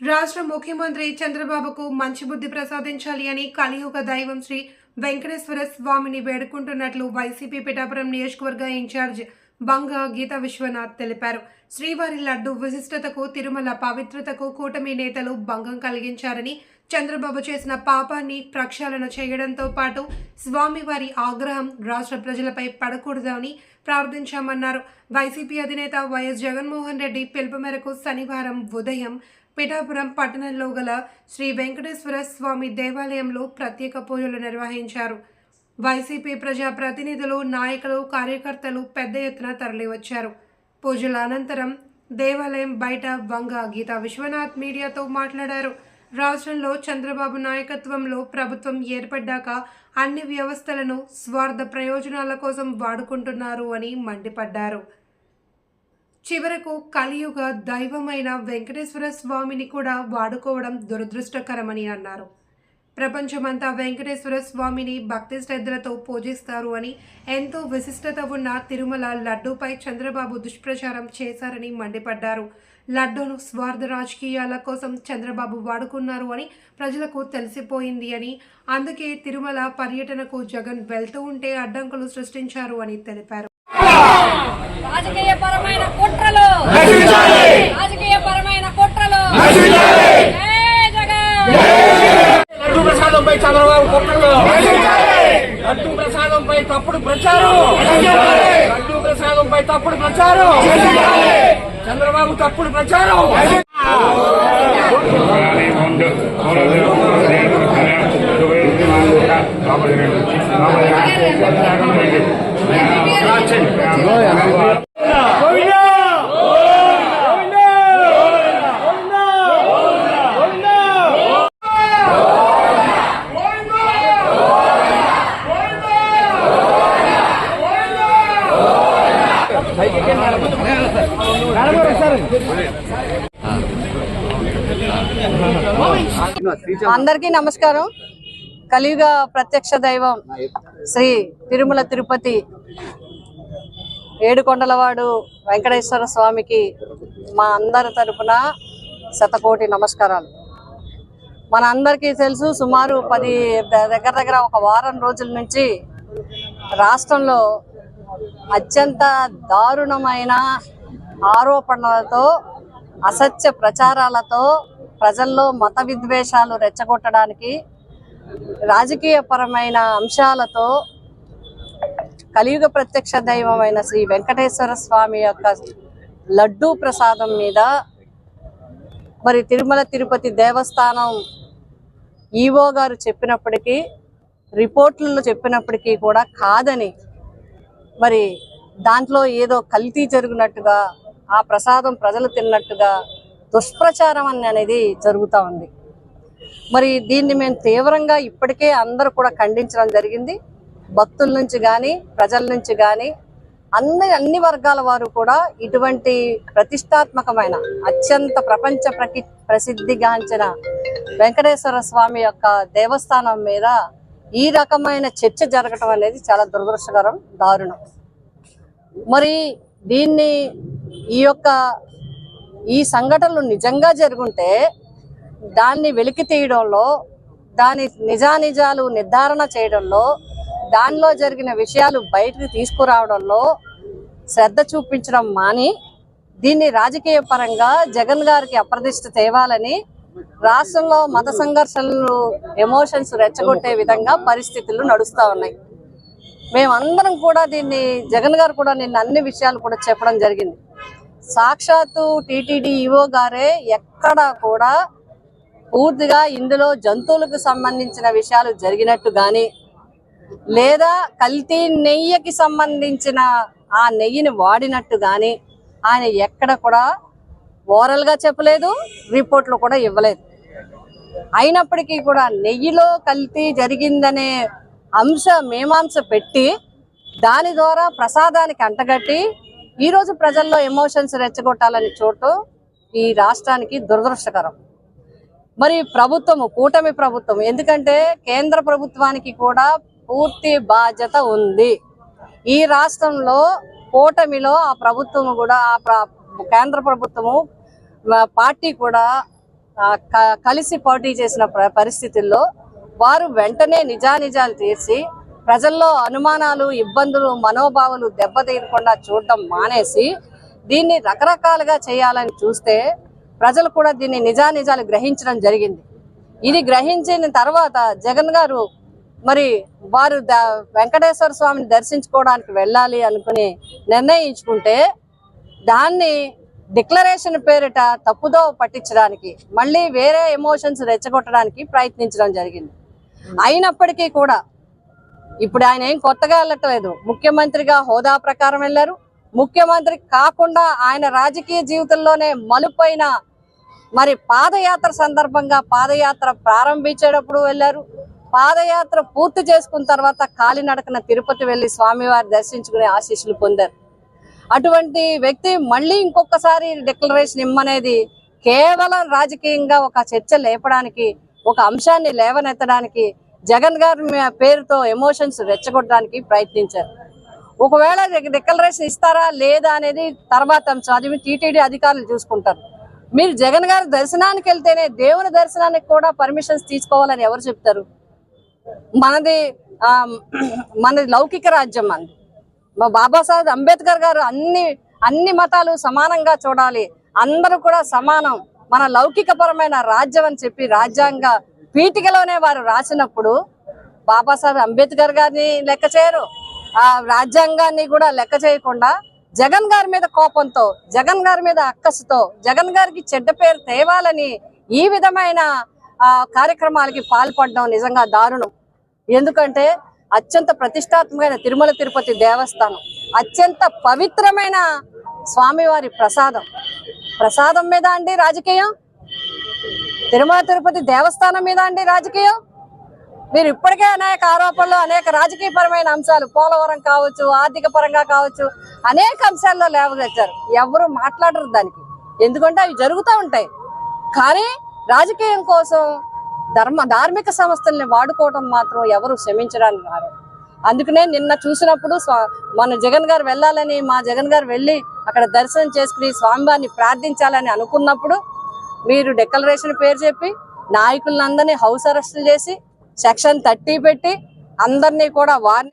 రాష్ట్ర ముఖ్యమంత్రి చంద్రబాబుకు మంచి బుద్ధి ప్రసాదించాలి అని కలియుగ దైవం శ్రీ వెంకటేశ్వర స్వామిని వేడుకుంటున్నట్లు వైసీపీ పిఠాపురం నియోజకవర్గ ఇన్ఛార్జ్ బంగ గీత విశ్వనాథ్ తెలిపారు. శ్రీవారి లడ్డు విశిష్టతకు తిరుమల పవిత్రతకు కూటమి నేతలు భంగం కలిగించారని చంద్రబాబు చేసిన పాపాన్ని ప్రక్షాళన చేయడంతో పాటు స్వామివారి ఆగ్రహం రాష్ట్ర ప్రజలపై పడకూడదని ప్రార్థించామన్నారు. వైసీపీ అధినేత వైఎస్ జగన్మోహన్ రెడ్డి పిలుపు మేరకు శనివారం ఉదయం పిఠాపురం పట్టణంలో గల శ్రీ వెంకటేశ్వర స్వామి దేవాలయంలో ప్రత్యేక పూజలు నిర్వహించారు. వైసీపీ ప్రజా ప్రతినిధులు నాయకులు కార్యకర్తలు పెద్ద ఎత్తున తరలివచ్చారు. పూజల అనంతరం దేవాలయం బయట వంగ గీత విశ్వనాథ్ మీడియాతో మాట్లాడారు. రాష్ట్రంలో చంద్రబాబు నాయకత్వంలో ప్రభుత్వం ఏర్పడ్డాక అన్ని వ్యవస్థలను స్వార్థ ప్రయోజనాల కోసం వాడుకుంటున్నారు అని మండిపడ్డారు. చివరకు కలియుగ దైవమైన వెంకటేశ్వర స్వామిని కూడా వాడుకోవడం దురదృష్టకరమని అన్నారు. ప్రపంచమంతా వెంకటేశ్వర స్వామిని భక్తి శ్రద్ధలతో పూజిస్తారు అని ఎంతో విశిష్టత ఉన్న తిరుమల లడ్డూపై చంద్రబాబు దుష్ప్రచారం చేశారని మండిపడ్డారు. లడ్డూను స్వార్థ రాజకీయాల కోసం చంద్రబాబు వాడుకున్నారు అని ప్రజలకు తెలిసిపోయింది అని అందుకే తిరుమల పర్యటనకు జగన్ వెళ్తూ ఉంటే అడ్డంకులు సృష్టించారు అని తెలిపారు రాజకీయ పరమైన కుట్రలు రాజకీయ పరమైన కుట్రలు జై జగన్ లడ్డు ప్రసాదంపై చంద్రబాబు కుట్రలు లడ్డు ప్రసాదంపై తప్పుడు ప్రచారం లడ్డు చంద్రబాబుపై తప్పుడు ప్రచారం. చంద్రబాబు తప్పుడు ప్రచారం. అందరికీ నమస్కారం. కలియుగ ప్రత్యక్ష దైవం శ్రీ తిరుమల తిరుపతి ఏడుకొండలవాడు వెంకటేశ్వర స్వామికి మా అందరి తరపున శతకోటి నమస్కారాలు. మన అందరికీ తెలుసు సుమారు పది దగ్గర దగ్గర ఒక వారం రోజుల నుంచి రాష్ట్రంలో అత్యంత దారుణమైన ఆరోపణలతో అసత్య ప్రచారాలతో ప్రజల్లో మత విద్వేషాలు రెచ్చగొట్టడానికి రాజకీయపరమైన అంశాలతో కలియుగ ప్రత్యక్ష దైవమైన శ్రీ వెంకటేశ్వర స్వామి యొక్క లడ్డూ ప్రసాదం మీద మరి తిరుమల తిరుపతి దేవస్థానం ఈవో గారు చెప్పినప్పటికీ రిపోర్ట్లలో చెప్పినప్పటికీ కూడా కాదని మరి దాంట్లో ఏదో కల్తీ జరిగినట్టుగా ఆ ప్రసాదం ప్రజలు తిన్నట్టుగా దుష్ప్రచారం అనేది జరుగుతూ ఉంది. మరి దీన్ని మేము తీవ్రంగా ఇప్పటికే అందరూ కూడా ఖండించడం జరిగింది. భక్తుల నుంచి కానీ ప్రజల నుంచి కానీ అన్ని అన్ని వర్గాల వారు కూడా ఇటువంటి ప్రతిష్టాత్మకమైన అత్యంత ప్రపంచ ప్రకి ప్రసిద్ధిగాంచిన వెంకటేశ్వర స్వామి యొక్క దేవస్థానం మీద ఈ రకమైన చర్చ జరగటం అనేది చాలా దురదృష్టకరం దారుణం. మరి దీన్ని ఈ యొక్క ఈ సంఘటనలు నిజంగా జరుగుంటే దాన్ని వెలికి తీయడంలో దాని నిజానిజాలు నిర్ధారణ చేయడంలో దానిలో జరిగిన విషయాలు బయటకు తీసుకురావడంలో శ్రద్ధ చూపించడం మాని దీన్ని రాజకీయ పరంగా జగన్ గారికి అప్రదిష్ట తేవాలని రాష్ట్రంలో మత సంఘర్షణలు ఎమోషన్స్ రెచ్చగొట్టే విధంగా పరిస్థితులు నడుస్తూ ఉన్నాయి. మేమందరం కూడా దీన్ని జగన్ గారు కూడా నిన్న అన్ని విషయాలు కూడా చెప్పడం జరిగింది. సాక్షాత్తు టీటీడీ ఈవో గారే ఎక్కడ కూడా పూర్తిగా ఇందులో జంతువులకు సంబంధించిన విషయాలు జరిగినట్టు కానీ లేదా కల్తీ నెయ్యికి సంబంధించిన ఆ నెయ్యిని వాడినట్టు కానీ ఆయన ఎక్కడ కూడా ఓరల్గా చెప్పలేదు రిపోర్ట్లు కూడా ఇవ్వలేదు. అయినప్పటికీ కూడా నెయ్యిలో కల్తీ జరిగిందనే అంశ మీమాంస పెట్టి దాని ద్వారా ప్రసాదానికి అంటగట్టి ఈరోజు ప్రజల్లో ఎమోషన్స్ రెచ్చగొట్టాలని చోటు ఈ రాష్ట్రానికి దురదృష్టకరం. మరి ప్రభుత్వము కూటమి ప్రభుత్వం ఎందుకంటే కేంద్ర ప్రభుత్వానికి కూడా పూర్తి బాధ్యత ఉంది. ఈ రాష్ట్రంలో కూటమిలో ఆ ప్రభుత్వము కూడా ఆ కేంద్ర ప్రభుత్వము పార్టీ కూడా క- కలిసి పోటీ చేసిన పరిస్థితుల్లో వారు వెంటనే నిజానిజాలు తీర్చి ప్రజల్లో అనుమానాలు ఇబ్బందులు మనోభావాలు దెబ్బతీయకుండా చూడడం మానేసి దీన్ని రకరకాలుగా చేయాలని చూస్తే ప్రజలు కూడా దీన్ని నిజానిజాలు గ్రహించడం జరిగింది. ఇది గ్రహించిన తర్వాత జగన్ గారు మరి వారు వెంకటేశ్వర స్వామిని దర్శించుకోవడానికి వెళ్ళాలి అనుకుని నిర్ణయించుకుంటే దాన్ని డిక్లరేషన్ పేరిట తప్పుదో పట్టించడానికి మళ్ళీ వేరే ఎమోషన్స్ రెచ్చగొట్టడానికి ప్రయత్నించడం జరిగింది. అయినప్పటికీ కూడా ఇప్పుడు ఆయన ఏం కొత్తగా వెళ్ళట్లేదు. ముఖ్యమంత్రిగా హోదా ప్రకారం వెళ్ళారు. ముఖ్యమంత్రి కాకుండా ఆయన రాజకీయ జీవితంలోనే మలుపైన మరి పాదయాత్ర సందర్భంగా పాదయాత్ర ప్రారంభించేటప్పుడు వెళ్ళారు. పాదయాత్ర పూర్తి చేసుకున్న తర్వాత కాలినడకన తిరుపతి వెళ్ళి స్వామివారి దర్శించుకునే ఆశీస్సులు పొందారు. అటువంటి వ్యక్తి మళ్ళీ ఇంకొకసారి డిక్లరేషన్ ఇమ్మనేది కేవలం రాజకీయంగా ఒక చర్చ లేపడానికి ఒక అంశాన్ని లేవనెత్తడానికి జగన్ గారి మీ- పేరుతో ఎమోషన్స్ రెచ్చగొట్టడానికి ప్రయత్నించారు. ఒకవేళ డిక్లరేషన్ ఇస్తారా లేదా అనేది తర్వాత అంశం. అది టీటీడీ అధికారులు చూసుకుంటారు. మీరు జగన్ గారి దర్శనానికి వెళ్తేనే దేవుని దర్శనానికి కూడా పర్మిషన్స్ తీసుకోవాలని ఎవరు చెప్తారు? మనది మనది లౌకిక రాజ్యం మనది. మా బాబాసాహెబ్ అంబేద్కర్ గారు అన్ని అన్ని మతాలు సమానంగా చూడాలి. అందరూ కూడా సమానం. మన లౌకికపరమైన రాజ్యం అని చెప్పి రాజ్యాంగ పీఠికలోనే వారు రాసినప్పుడు బాబాసాహెబ్ అంబేద్కర్ గారిని లెక్క చేయరు. ఆ రాజ్యాంగాన్ని కూడా లెక్క చేయకుండా జగన్ గారి మీద కోపంతో జగన్ గారి మీద అక్కసుతో జగన్ గారికి చెడ్డ పేరు తేవాలని ఈ విధమైన ఆ, కార్యక్రమాలకి పాల్పడడం నిజంగా దారుణం. ఎందుకంటే అత్యంత ప్రతిష్టాత్మకమైన తిరుమల తిరుపతి దేవస్థానం అత్యంత పవిత్రమైన స్వామివారి ప్రసాదం. ప్రసాదం మీద అండి రాజకీయం? తిరుమల తిరుపతి దేవస్థానం మీద అండి రాజకీయం? మీరు ఇప్పటికే అనేక ఆరోపణలు అనేక రాజకీయపరమైన అంశాలు పోలవరం కావచ్చు ఆర్థిక పరంగా కావచ్చు అనేక అంశాల్లో లేవనెత్తారు ఎవరు మాట్లాడరు దానికి. ఎందుకంటే అవి జరుగుతూ ఉంటాయి. కానీ రాజకీయం కోసం ధర్మ ధార్మిక సంస్థల్ని వాడుకోవడం మాత్రం ఎవరు క్షమించడానికి రారు. అందుకనే నిన్న చూసినప్పుడు మన జగన్ గారు వెళ్ళాలని మా జగన్ గారు వెళ్ళి అక్కడ దర్శనం చేసుకుని స్వామివారిని ప్రార్థించాలని అనుకున్నప్పుడు మీరు డెక్లరేషన్ పేరు చెప్పి నాయకులందరినీ హౌస్ అరెస్టులు చేసి సెక్షన్ థర్టీ పెట్టి అందరినీ కూడా వార్ని